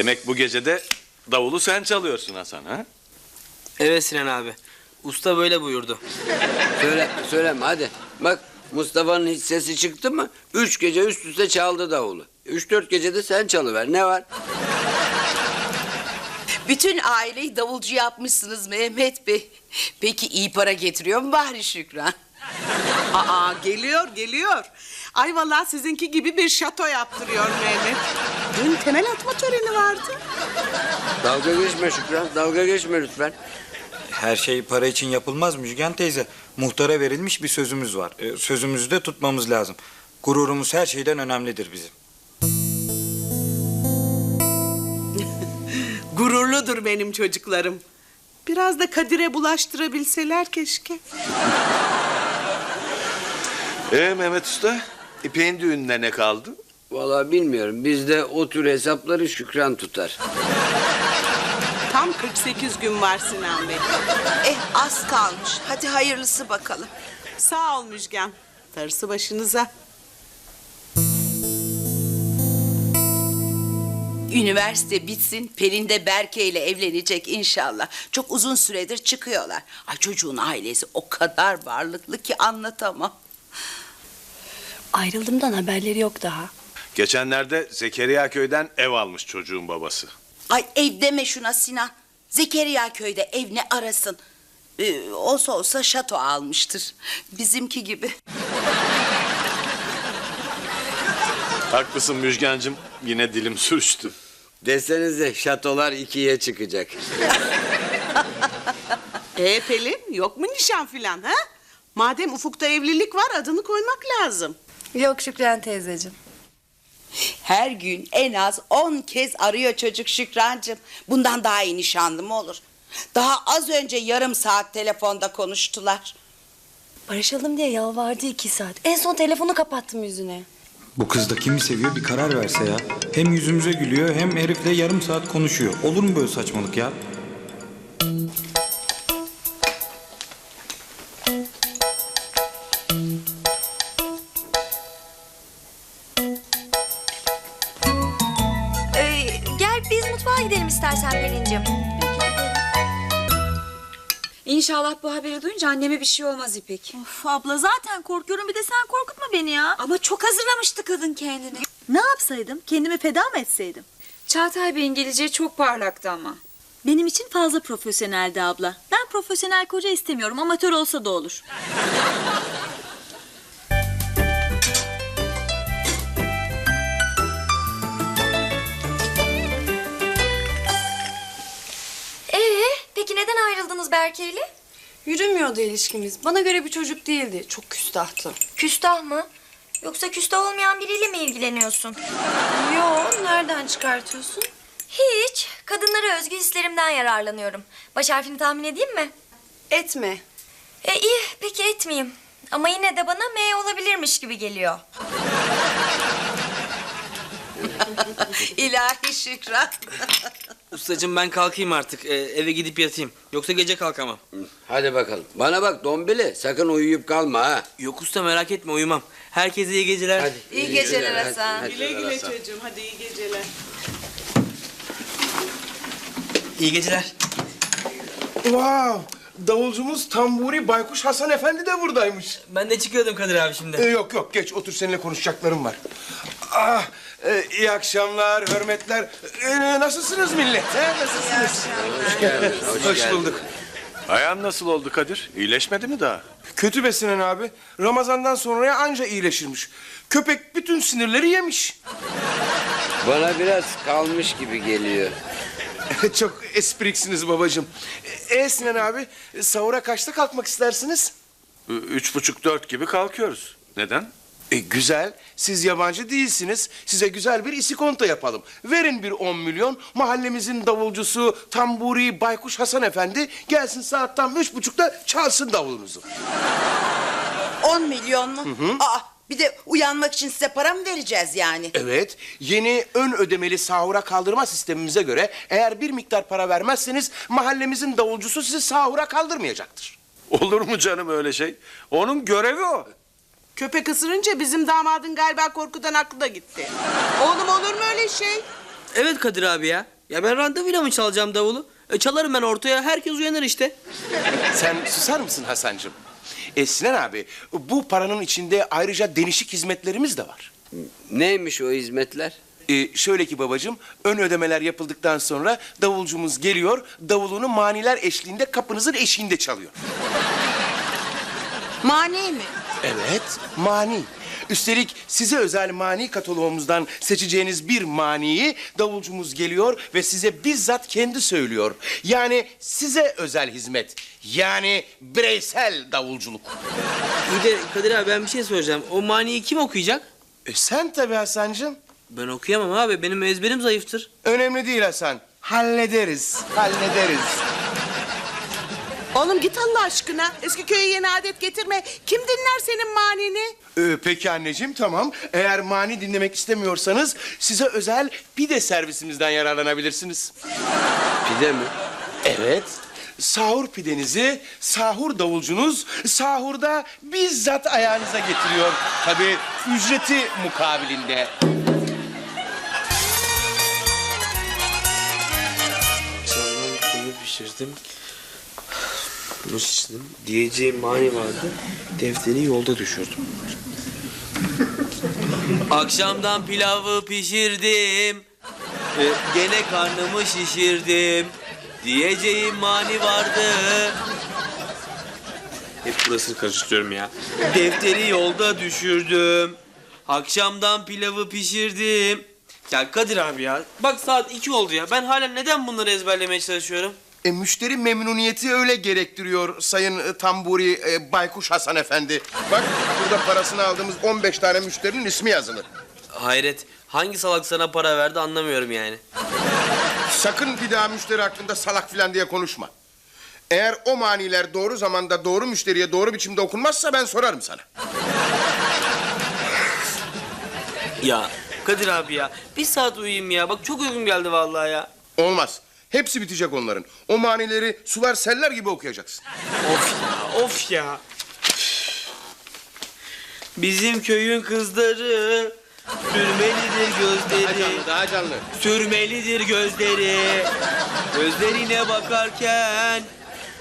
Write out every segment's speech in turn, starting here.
Demek bu gece de davulu sen çalıyorsun Hasan ha? Evet Sinan abi. Usta böyle buyurdu. Söyle, söyleme hadi. Bak Mustafa'nın hiç sesi çıktı mı? Üç gece üst üste çaldı davulu. Üç dört gecede sen çalıver. Ne var? Bütün aileyi davulcu yapmışsınız Mehmet Bey. Peki iyi para getiriyor mu bari Şükran? Aa geliyor geliyor. Ay vallahi sizinki gibi bir şato yaptırıyor Mehmet. Dün temel atma töreni vardı. Dalga geçme Şükran. Dalga geçme lütfen. Her şey para için yapılmaz Müjgan teyze. Muhtara verilmiş bir sözümüz var. Ee, sözümüzü de tutmamız lazım. Gururumuz her şeyden önemlidir bizim. Gururludur benim çocuklarım. Biraz da Kadir'e bulaştırabilseler keşke. Ee Mehmet Usta, İpek'in düğününe ne kaldı? Vallahi bilmiyorum. Bizde o tür hesapları Şükran tutar. Tam 48 gün var Sinan Bey. Eh az kalmış. Hadi hayırlısı bakalım. Sağ ol Müjgan. Darısı başınıza. Üniversite bitsin, Pelin de Berke ile evlenecek inşallah. Çok uzun süredir çıkıyorlar. Ay çocuğun ailesi o kadar varlıklı ki anlatamam. Ayrıldığımdan haberleri yok daha. Geçenlerde Zekeriya köyden ev almış çocuğun babası. Ay ev deme şuna Sinan. Zekeriya köyde ev ne arasın? Ee, olsa olsa şato almıştır. Bizimki gibi. Haklısın Müjgancığım, yine dilim sürçtü. Desenize şatolar ikiye çıkacak. Ee Pelin yok mu nişan filan ha? Madem ufukta evlilik var adını koymak lazım. Yok Şükran teyzeciğim. Her gün en az on kez arıyor çocuk Şükrancığım. Bundan daha iyi nişanlı mı olur? Daha az önce yarım saat telefonda konuştular. Barışalım diye yalvardı iki saat. En son telefonu kapattım yüzüne. Bu kız da kimi seviyor bir karar verse ya. Hem yüzümüze gülüyor hem herifle yarım saat konuşuyor. Olur mu böyle saçmalık ya? Mutfağa gidelim istersen Pelin'cim. İnşallah bu haberi duyunca anneme bir şey olmaz İpek. Of abla zaten korkuyorum bir de sen korkutma beni ya. Ama çok hazırlamıştı kadın kendini. Ne yapsaydım? Kendimi feda mı etseydim? Çağatay Bey'in geleceği çok parlaktı ama. Benim için fazla profesyoneldi abla. Ben profesyonel koca istemiyorum. Amatör olsa da olur. Neden ayrıldınız Berke ile? Yürümüyordu ilişkimiz. Bana göre bir çocuk değildi. Çok küstahtı. Küstah mı? Yoksa küstah olmayan biriyle mi ilgileniyorsun? Yo, nereden çıkartıyorsun? Hiç. Kadınlara özgü hislerimden yararlanıyorum. Baş harfini tahmin edeyim mi? Etme. E iyi, peki etmeyeyim. Ama yine de bana M olabilirmiş gibi geliyor. İlahi Şükran. Ustacığım ben kalkayım artık. Ee, eve gidip yatayım. Yoksa gece kalkamam. Hadi bakalım. Bana bak Dombili sakın uyuyup kalma ha. Yok usta merak etme uyumam. Herkese iyi geceler. Hadi. İyi geceler hadi, Hasan. hadi. Güle güle çocuğum hadi iyi geceler. İyi geceler. Wow! Davulcumuz Tamburi Baykuş Hasan Efendi de buradaymış. Ben de çıkıyordum Kadir abi şimdi. Ee, yok yok geç otur seninle konuşacaklarım var. Ah, e, iyi akşamlar, hürmetler. Ee, nasılsınız millet? He? Nasılsınız? Hoş geldin. Hoş, bulduk. Ayağın nasıl oldu Kadir? İyileşmedi mi daha? Kötü be Sinan abi. Ramazandan sonraya anca iyileşirmiş. Köpek bütün sinirleri yemiş. Bana biraz kalmış gibi geliyor. Çok espriksiniz babacığım. Ee Sinan abi, sahura kaçta kalkmak istersiniz? Ü- Üç buçuk dört gibi kalkıyoruz. Neden? E, güzel. Siz yabancı değilsiniz. Size güzel bir isikonto yapalım. Verin bir 10 milyon. Mahallemizin davulcusu Tamburi Baykuş Hasan Efendi gelsin saat tam üç buçukta çalsın davulunuzu. 10 milyon mu? Aa, bir de uyanmak için size para mı vereceğiz yani? Evet, yeni ön ödemeli sahura kaldırma sistemimize göre eğer bir miktar para vermezseniz mahallemizin davulcusu sizi sahura kaldırmayacaktır. Olur mu canım öyle şey? Onun görevi o. Köpek ısırınca bizim damadın galiba korkudan aklı da gitti. Oğlum olur mu öyle şey? Evet Kadir abi ya. Ya ben randevuyla mı çalacağım davulu? E, çalarım ben ortaya herkes uyanır işte. Sen susar mısın Hasancığım? E, Sinan abi, bu paranın içinde ayrıca denişik hizmetlerimiz de var. Neymiş o hizmetler? E, şöyle ki babacığım, ön ödemeler yapıldıktan sonra davulcumuz geliyor, davulunu maniler eşliğinde kapınızın eşiğinde çalıyor. Mani mi? Evet, mani. Üstelik size özel mani kataloğumuzdan seçeceğiniz bir maniyi davulcumuz geliyor ve size bizzat kendi söylüyor. Yani size özel hizmet. Yani bireysel davulculuk. İyi de Kadir abi ben bir şey soracağım. O maniyi kim okuyacak? E sen tabii Hasan'cığım. Ben okuyamam abi. Benim ezberim zayıftır. Önemli değil Hasan. Hallederiz, hallederiz. Oğlum git Allah aşkına. Eski köye yeni adet getirme. Kim dinler senin manini? Ee, peki anneciğim tamam. Eğer mani dinlemek istemiyorsanız size özel pide servisimizden yararlanabilirsiniz. Pide mi? Evet. Sahur pidenizi sahur davulcunuz sahurda bizzat ayağınıza getiriyor. Tabii ücreti mukabilinde. Akşamdan bunu pişirdim. İçtim. Diyeceğim mani vardı. Defteri yolda düşürdüm. Akşamdan pilavı pişirdim. Ee, gene karnımı şişirdim. Diyeceğim mani vardı. Hep burasını karıştırıyorum ya. Defteri yolda düşürdüm. Akşamdan pilavı pişirdim. Ya Kadir abi ya. Bak saat iki oldu ya. Ben hala neden bunları ezberlemeye çalışıyorum? E, müşteri memnuniyeti öyle gerektiriyor Sayın e, Tamburi e, Baykuş Hasan Efendi. Bak burada parasını aldığımız 15 tane müşterinin ismi yazılı. Hayret. Hangi salak sana para verdi anlamıyorum yani. Sakın bir daha müşteri hakkında salak filan diye konuşma. Eğer o maniler doğru zamanda doğru müşteriye doğru biçimde okunmazsa ben sorarım sana. Ya Kadir abi ya. Bir saat uyuyayım ya. Bak çok uykum geldi vallahi ya. Olmaz. Hepsi bitecek onların. O manileri sular seller gibi okuyacaksın. Of ya. Of ya. Bizim köyün kızları sürmelidir gözleri. daha canlı. Sürmelidir gözleri. Gözlerine bakarken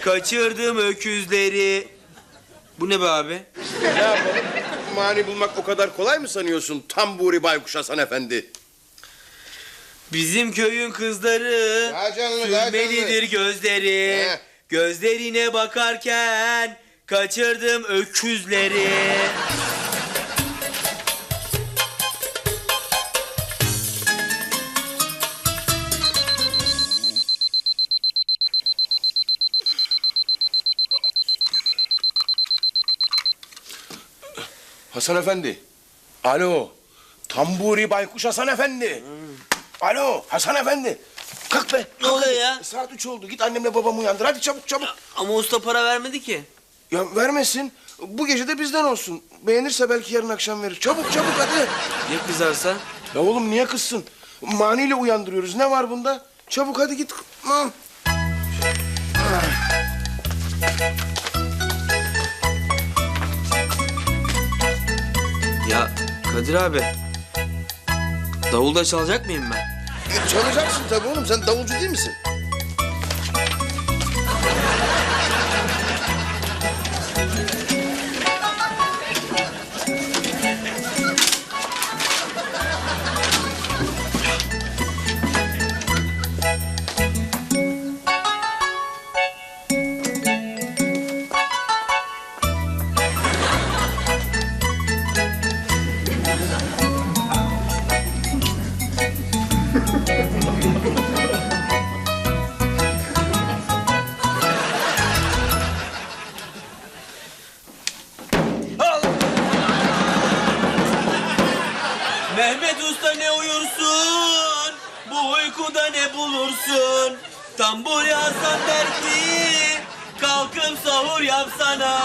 kaçırdım öküzleri. Bu ne be abi? Ne yapalım? Mani bulmak o kadar kolay mı sanıyorsun Tamburi Baykuş Hasan Efendi? Bizim köyün kızları Daha canlı, daha sürmelidir gözleri. He. Gözlerine bakarken kaçırdım öküzleri. Hasan Efendi. Alo. Tamburi Baykuş Hasan Efendi. Alo Hasan Efendi. Kalk be. Ne oluyor ya? Saat üç oldu. Git annemle babamı uyandır. Hadi çabuk çabuk. Ama usta para vermedi ki. Ya vermesin. Bu gece de bizden olsun. Beğenirse belki yarın akşam verir. Çabuk çabuk hadi. Ya kızarsa? Ya oğlum niye kızsın? Maniyle uyandırıyoruz. Ne var bunda? Çabuk hadi git. Ha. Ya Kadir abi. Davulda çalacak mıyım ben? E, çalacaksın tabii oğlum. Sen davulcu değil misin? Sahur yapsana.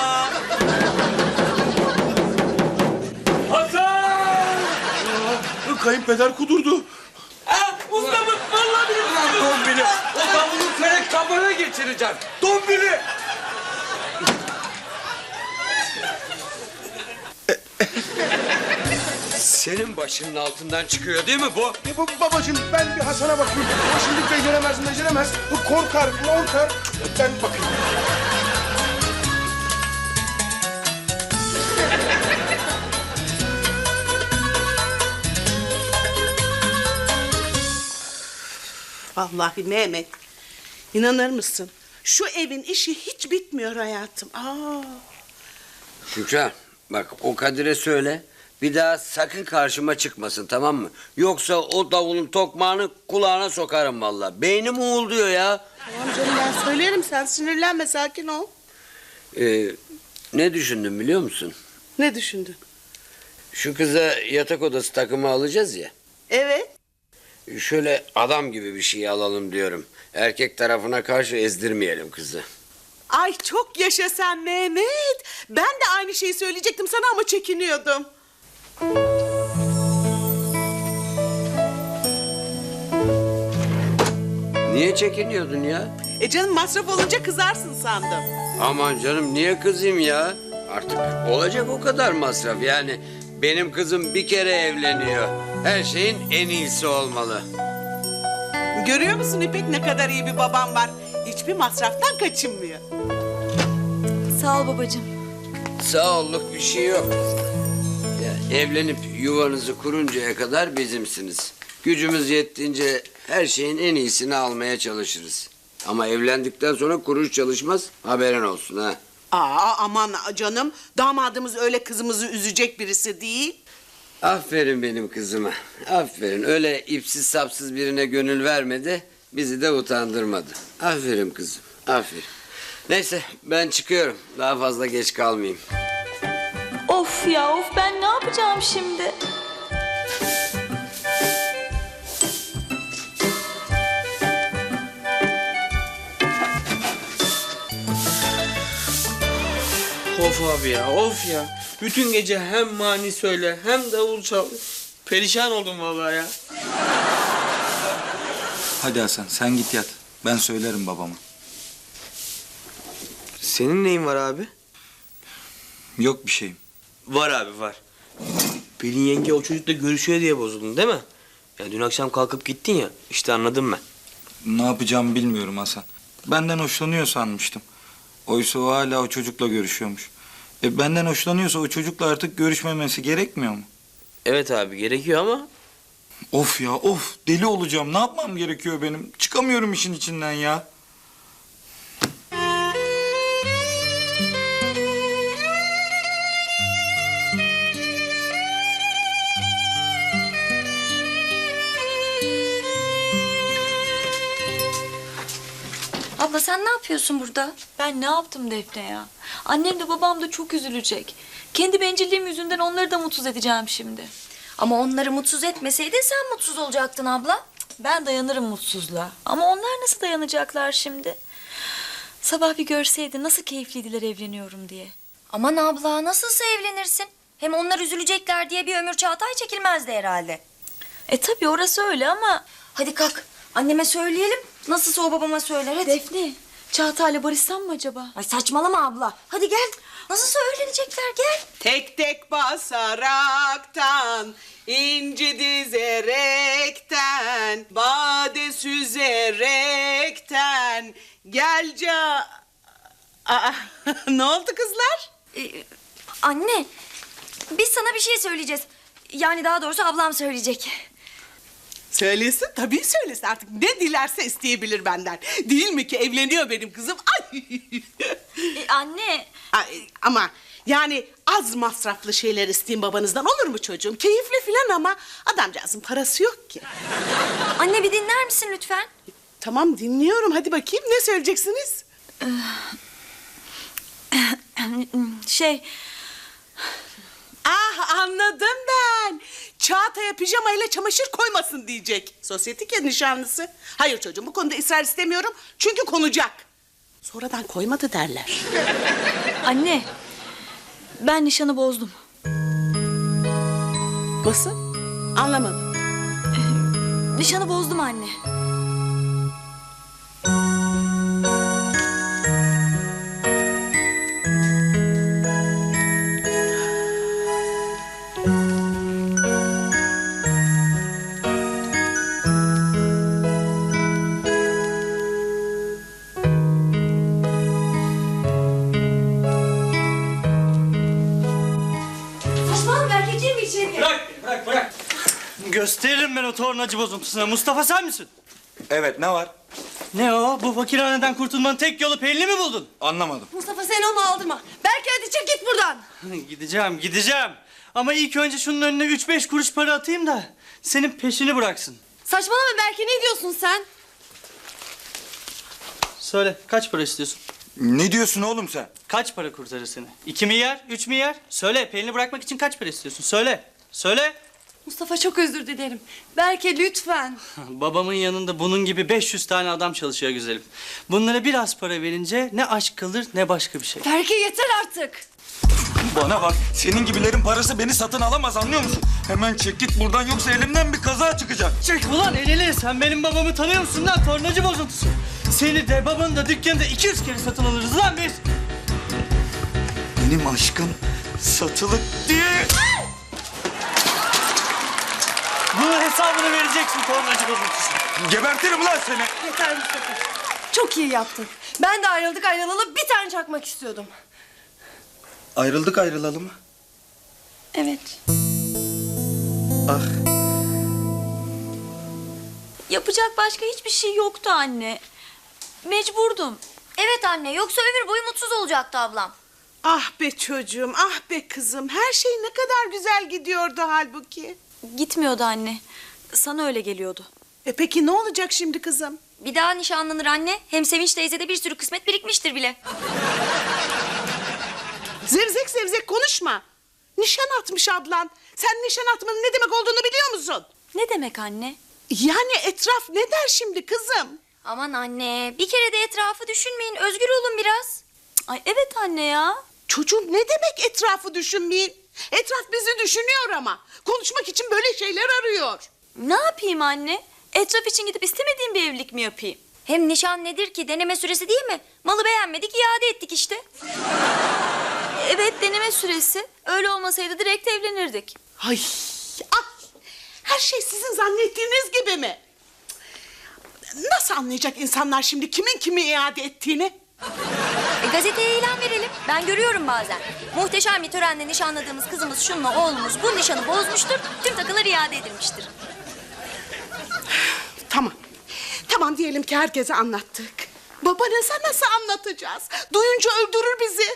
Hasan! Kayınpeder kudurdu. Ha, ustamın vallahi benim Dombili. O davulu senin kabına geçireceğim. Dombili. Senin başının altından çıkıyor değil mi bu? E bu babacığım ben bir Hasan'a bakayım. O şimdi beceremez beceremez. Bu korkar korkar. Ben bakayım. Vallahi Mehmet. inanır mısın? Şu evin işi hiç bitmiyor hayatım. Aa. Şükran bak o Kadir'e söyle. Bir daha sakın karşıma çıkmasın tamam mı? Yoksa o davulun tokmağını kulağına sokarım vallahi. Beynim uğulduyor ya. Tamam canım ben söylerim sen sinirlenme sakin ol. Ee, ne düşündüm biliyor musun? Ne düşündün? Şu kıza yatak odası takımı alacağız ya. Evet. Şöyle adam gibi bir şey alalım diyorum. Erkek tarafına karşı ezdirmeyelim kızı. Ay çok yaşa sen Mehmet. Ben de aynı şeyi söyleyecektim sana ama çekiniyordum. Niye çekiniyordun ya? E canım masraf olunca kızarsın sandım. Aman canım niye kızayım ya? Artık olacak o kadar masraf yani. Benim kızım bir kere evleniyor. Her şeyin en iyisi olmalı. Görüyor musun İpek ne kadar iyi bir babam var. Hiçbir masraftan kaçınmıyor. Sağ ol babacığım. Sağ olluk bir şey yok. Ya, evlenip yuvanızı kuruncaya kadar bizimsiniz. Gücümüz yettiğince her şeyin en iyisini almaya çalışırız. Ama evlendikten sonra kuruş çalışmaz haberin olsun ha. Aa aman canım damadımız öyle kızımızı üzecek birisi değil. Aferin benim kızıma. Aferin. Öyle ipsiz sapsız birine gönül vermedi. Bizi de utandırmadı. Aferin kızım. Aferin. Neyse ben çıkıyorum. Daha fazla geç kalmayayım. Of ya of ben ne yapacağım şimdi? Of abi ya of ya. Bütün gece hem mani söyle hem davul çal. Perişan oldum vallahi ya. Hadi Hasan sen git yat. Ben söylerim babama. Senin neyin var abi? Yok bir şeyim. Var abi var. Pelin yenge o çocukla görüşüyor diye bozuldun değil mi? Ya dün akşam kalkıp gittin ya işte anladım ben. Ne yapacağımı bilmiyorum Hasan. Benden hoşlanıyor sanmıştım. Oysa o hala o çocukla görüşüyormuş. E benden hoşlanıyorsa o çocukla artık görüşmemesi gerekmiyor mu? Evet abi gerekiyor ama Of ya of deli olacağım. Ne yapmam gerekiyor benim? Çıkamıyorum işin içinden ya. Yapıyorsun burada? Ben ne yaptım Defne ya? Annem de babam da çok üzülecek. Kendi bencilliğim yüzünden onları da mutsuz edeceğim şimdi. Ama onları mutsuz etmeseydin sen mutsuz olacaktın abla. Ben dayanırım mutsuzluğa. Ama onlar nasıl dayanacaklar şimdi? Sabah bir görseydin nasıl keyifliydiler evleniyorum diye. Aman abla nasılsa evlenirsin. Hem onlar üzülecekler diye bir ömür Çağatay çekilmezdi herhalde. E tabii orası öyle ama... Hadi kalk anneme söyleyelim. Nasılsa o babama söyler hadi. Defne, Çağatay'la barışsam mı acaba? Ay saçmalama abla. Hadi gel. Nasılsa öğrenecekler gel. Tek tek basaraktan, inci dizerekten, bade süzerekten, gel ca... Aa, ne oldu kızlar? Ee, anne biz sana bir şey söyleyeceğiz. Yani daha doğrusu ablam söyleyecek. Söylesin tabii söylesin artık ne dilerse isteyebilir benden. Değil mi ki evleniyor benim kızım? Ay. E, anne, Ay, ama yani az masraflı şeyler isteyin babanızdan olur mu çocuğum? Keyifli filan ama adamcağızın parası yok ki. Anne bir dinler misin lütfen? Tamam dinliyorum hadi bakayım ne söyleyeceksiniz? şey... Ah anladım Çağatay'a pijamayla çamaşır koymasın diyecek. Sosyetik ya nişanlısı. Hayır çocuğum bu konuda ısrar istemiyorum. Çünkü konacak. Sonradan koymadı derler. Anne, ben nişanı bozdum. Nasıl? Anlamadım. Nişanı bozdum anne. Bırak bırak. Gösteririm ben o tornacı bozuntusuna. Mustafa sen misin? Evet ne var? Ne o? Bu fakirhaneden kurtulmanın tek yolu Pelin'i mi buldun? Anlamadım. Mustafa sen onu aldırma. Belki hadi çık git buradan. gideceğim, gideceğim. Ama ilk önce şunun önüne üç beş kuruş para atayım da senin peşini bıraksın. Saçmalama belki ne diyorsun sen? Söyle kaç para istiyorsun? Ne diyorsun oğlum sen? Kaç para kurtarır seni? İki mi yer, üç mü yer? Söyle Pelin'i bırakmak için kaç para istiyorsun? Söyle, söyle. Mustafa çok özür dilerim. Belki lütfen. Babamın yanında bunun gibi 500 tane adam çalışıyor güzelim. Bunlara biraz para verince ne aşk kalır ne başka bir şey. Belki yeter artık. Bana bak senin gibilerin parası beni satın alamaz anlıyor musun? Hemen çek git buradan yoksa elimden bir kaza çıkacak. Çek ulan elini sen benim babamı tanıyor musun lan tornacı bozuntusu. Seni de babanı da dükkanında 200 kere satın alırız lan biz. Benim aşkım satılık değil. Bunun hesabını vereceksin tornacı bozuntusu. Gebertirim lan seni. Yeter Mustafa. Çok iyi yaptın. Ben de ayrıldık ayrılalı bir tane çakmak istiyordum. Ayrıldık ayrılalı mı? Evet. Ah Yapacak başka hiçbir şey yoktu anne. Mecburdum. Evet anne yoksa ömür boyu mutsuz olacaktı ablam. Ah be çocuğum, ah be kızım. Her şey ne kadar güzel gidiyordu halbuki. Gitmiyordu anne. Sana öyle geliyordu. E peki ne olacak şimdi kızım? Bir daha nişanlanır anne. Hem Sevinç teyzede bir sürü kısmet birikmiştir bile. Zevzek zevzek konuşma. Nişan atmış ablan. Sen nişan atmanın ne demek olduğunu biliyor musun? Ne demek anne? Yani etraf ne der şimdi kızım? Aman anne bir kere de etrafı düşünmeyin. Özgür olun biraz. Ay evet anne ya. Çocuğum ne demek etrafı düşünmeyin? Etraf bizi düşünüyor ama. Konuşmak için böyle şeyler arıyor. Ne yapayım anne? Etraf için gidip istemediğim bir evlilik mi yapayım? Hem nişan nedir ki? Deneme süresi değil mi? Malı beğenmedik iade ettik işte. Evet deneme süresi. Öyle olmasaydı direkt evlenirdik. Ay, ay. Her şey sizin zannettiğiniz gibi mi? Nasıl anlayacak insanlar şimdi kimin kimi iade ettiğini? E, gazeteye ilan verelim. Ben görüyorum bazen. Muhteşem bir törenle nişanladığımız kızımız şunla oğlumuz bu nişanı bozmuştur. Tüm takılar iade edilmiştir. Tamam. Tamam diyelim ki herkese anlattık. Babanıza nasıl anlatacağız? Duyunca öldürür bizi.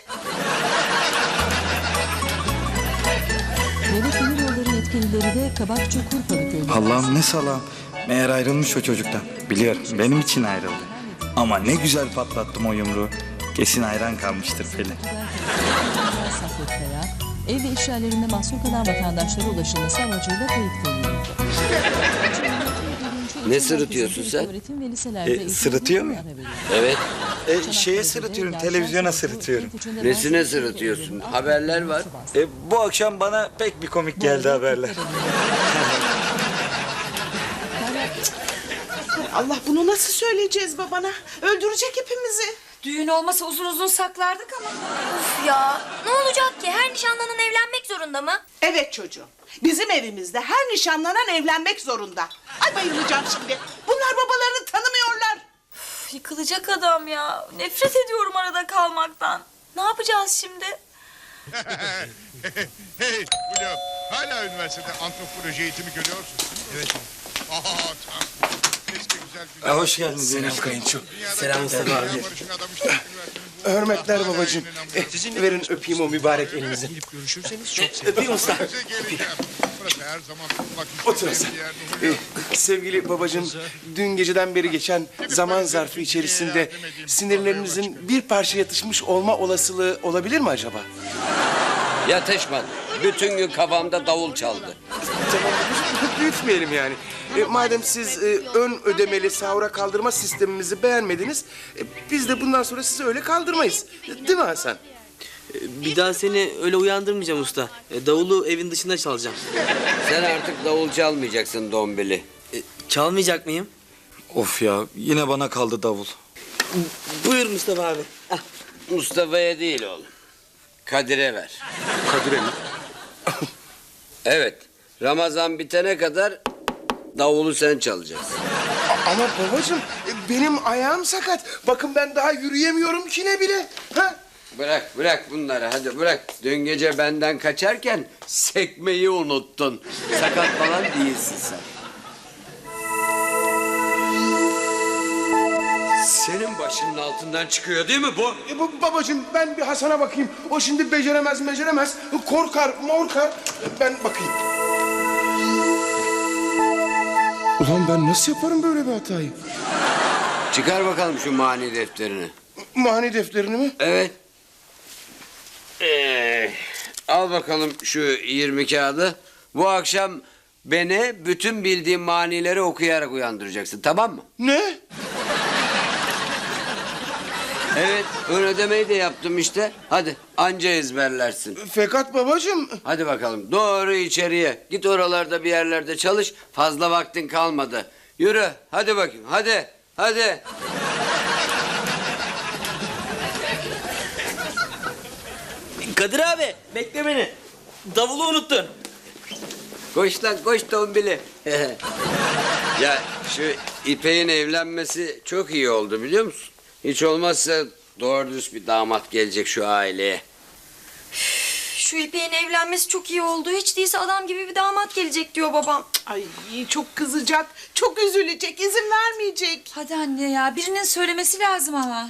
Devlet Demir Yolları yetkilileri de Kabak Çukurpalı köyünde... Allah'ım ne salam. Meğer ayrılmış o çocuktan. Biliyorum benim için ayrıldı. Ama ne güzel patlattım o yumruğu. Kesin hayran kalmıştır Pelin. Ev ve iş yerlerinde mahsur kalan vatandaşlara ulaşılması amacıyla kayıt koyuyordu. Ne sırıtıyorsun sen? E, sırıtıyor veriyor. Evet. E, şeye sırıtıyorum, televizyona sırıtıyorum. Nesine sırıtıyorsun? Haberler var. E, bu akşam bana pek bir komik geldi haberler. Allah bunu nasıl söyleyeceğiz babana? Öldürecek hepimizi. Düğün olmasa uzun uzun saklardık ama. Uf ya ne olacak ki? Her nişanlanan evlenmek zorunda mı? Evet çocuğum. Bizim evimizde her nişanlanan evlenmek zorunda. Ay bayılacağım şimdi. Bunlar babalarını tanımıyorlar. Üf, yıkılacak adam ya. Nefret ediyorum arada kalmaktan. Ne yapacağız şimdi? hey William, hala üniversitede antropoloji eğitimi görüyorsun. Evet. Aa, tam. Keşke güzel güzel. E, hoş geldin Zeynep Kayınço. Selam Mustafa abi. Hürmetler babacığım. Eh, verin öpeyim o mübarek elinizi. Gidip görüşürseniz çok Öpeyim usta. geleceğim. Burası her zaman bulmak Otur yer. Eh, sevgili babacığım, dün geceden beri geçen zaman zarfı içerisinde sinirlerinizin bir parça yatışmış olma olasılığı olabilir mi acaba? Yatışmadı. Bütün gün kafamda davul çaldı. Tamam büyütmeyelim yani. E, madem siz e, ön ödemeli sahura kaldırma sistemimizi beğenmediniz, e, biz de bundan sonra sizi öyle kaldırmayız. Değil mi Hasan? Bir daha seni öyle uyandırmayacağım usta. E, Davulu evin dışında çalacağım. Sen artık davul çalmayacaksın dombili. E, Çalmayacak mıyım? Of ya yine bana kaldı davul. Buyur Mustafa abi. Mustafa'ya değil oğlum. Kadir'e ver. Kadir'e mi? Evet. Ramazan bitene kadar davulu sen çalacaksın. A- Ama babacığım e, benim ayağım sakat. Bakın ben daha yürüyemiyorum ki ne bile. Ha? bırak bırak bunları hadi bırak. Dün gece benden kaçarken sekmeyi unuttun. Sakat falan değilsin sen. Senin başının altından çıkıyor değil mi bu? E, bu, babacığım ben bir Hasan'a bakayım. O şimdi beceremez beceremez. Korkar morkar. Ben bakayım. Ulan ben nasıl yaparım böyle bir hatayı? Çıkar bakalım şu mani defterini. Mani defterini mi? Evet. Ee, al bakalım şu 20 kağıdı. Bu akşam beni bütün bildiğim manileri okuyarak uyandıracaksın tamam mı? Ne? Evet ön ödemeyi de yaptım işte. Hadi anca ezberlersin. Fakat babacığım. Hadi bakalım doğru içeriye. Git oralarda bir yerlerde çalış. Fazla vaktin kalmadı. Yürü hadi bakayım hadi hadi. Kadir abi bekle beni. Davulu unuttun. Koş lan koş tombili. ya şu İpek'in evlenmesi çok iyi oldu biliyor musun? Hiç olmazsa doğru dürüst bir damat gelecek şu aileye. Şu İpek'in evlenmesi çok iyi oldu. Hiç değilse adam gibi bir damat gelecek diyor babam. Ay çok kızacak, çok üzülecek, izin vermeyecek. Hadi anne ya birinin söylemesi lazım ama.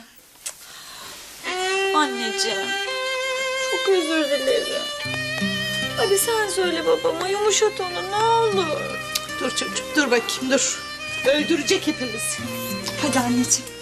Anneciğim. Çok özür dilerim. Hadi sen söyle babama yumuşat onu ne olur. Dur çocuğum, dur bakayım, dur. Öldürecek hepimizi. Hadi anneciğim.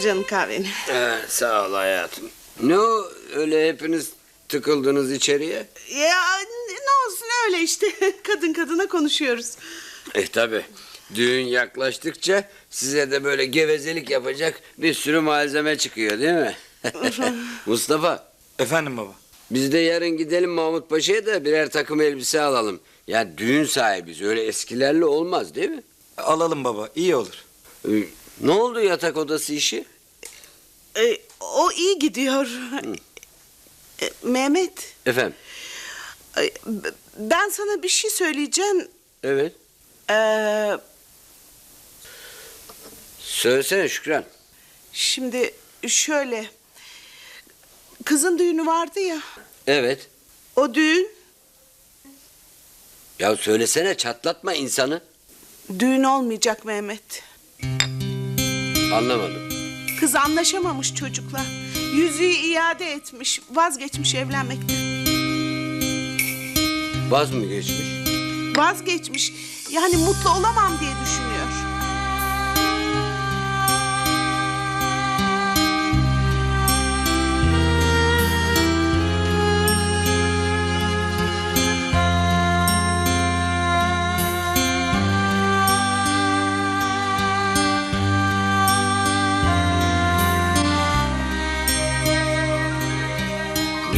Canım kahveni. Ee, sağ ol hayatım. Ne o öyle hepiniz tıkıldınız içeriye? Ya ne olsun öyle işte. Kadın kadına konuşuyoruz. Eh tabi. Düğün yaklaştıkça size de böyle gevezelik yapacak bir sürü malzeme çıkıyor değil mi? Mustafa. Efendim baba. Biz de yarın gidelim Mahmut Paşa'ya da birer takım elbise alalım. Ya düğün sahibiz öyle eskilerle olmaz değil mi? Alalım baba iyi olur. Ee, ne oldu yatak odası işi? Ee, o iyi gidiyor. Ee, Mehmet, Efendim? b- ben sana bir şey söyleyeceğim. Evet. Ee, Söylesene Şükran. şimdi şöyle. Kızın düğünü vardı ya. Evet. O düğün, Ya söylesene çatlatma insanı. düğün olmayacak Mehmet. Anlamadım. Kız anlaşamamış çocukla. Yüzüğü iade etmiş, vazgeçmiş evlenmekten. Vaz mı geçmiş? Vazgeçmiş. Yani mutlu olamam diye düşünüyor.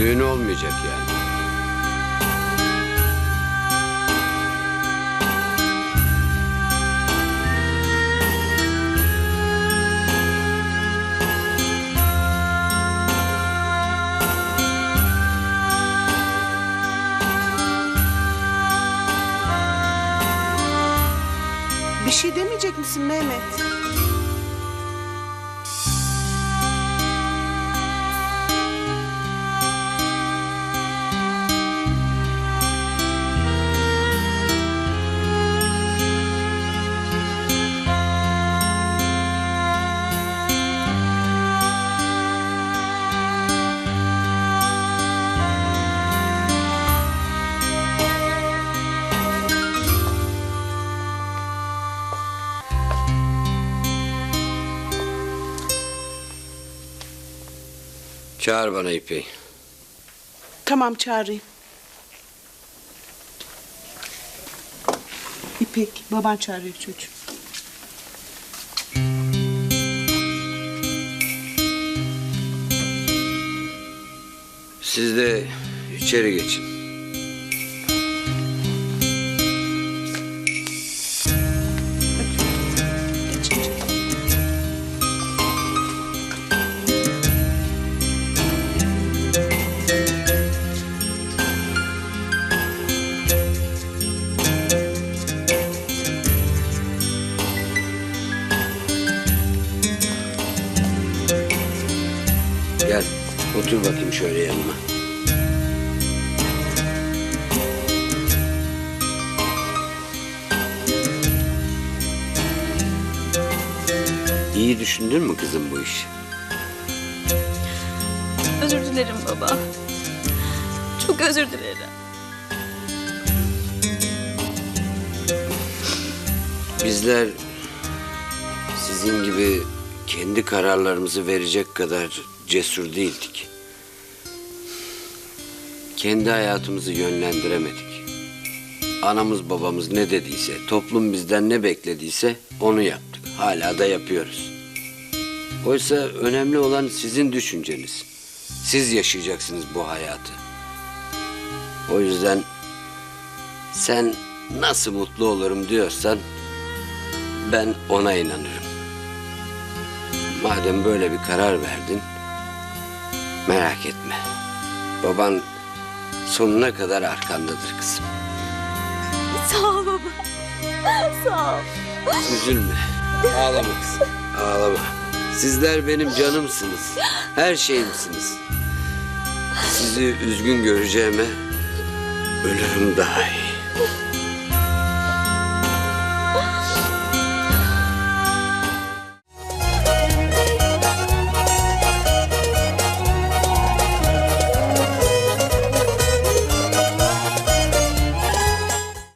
Düğün olmayacak yani. Bir şey demeyecek misin Mehmet? Çağır bana İpek'i. Tamam çağırayım. İpek, baban çağırıyor çocuğum. Siz de içeri geçin. Otur bakayım şöyle yanıma. İyi düşündün mü kızım bu işi? Özür dilerim baba. Çok özür dilerim. Bizler sizin gibi kendi kararlarımızı verecek kadar cesur değildik. Kendi hayatımızı yönlendiremedik. Anamız babamız ne dediyse, toplum bizden ne beklediyse onu yaptık. Hala da yapıyoruz. Oysa önemli olan sizin düşünceniz. Siz yaşayacaksınız bu hayatı. O yüzden sen nasıl mutlu olurum diyorsan ben ona inanırım. Madem böyle bir karar verdin, merak etme. Baban sonuna kadar arkandadır kızım. Sağ ol baba. Sağ ol. Üzülme, ağlama kızım, ağlama. Sizler benim canımsınız, her şeyimsiniz. Sizi üzgün göreceğime ölürüm daha iyi.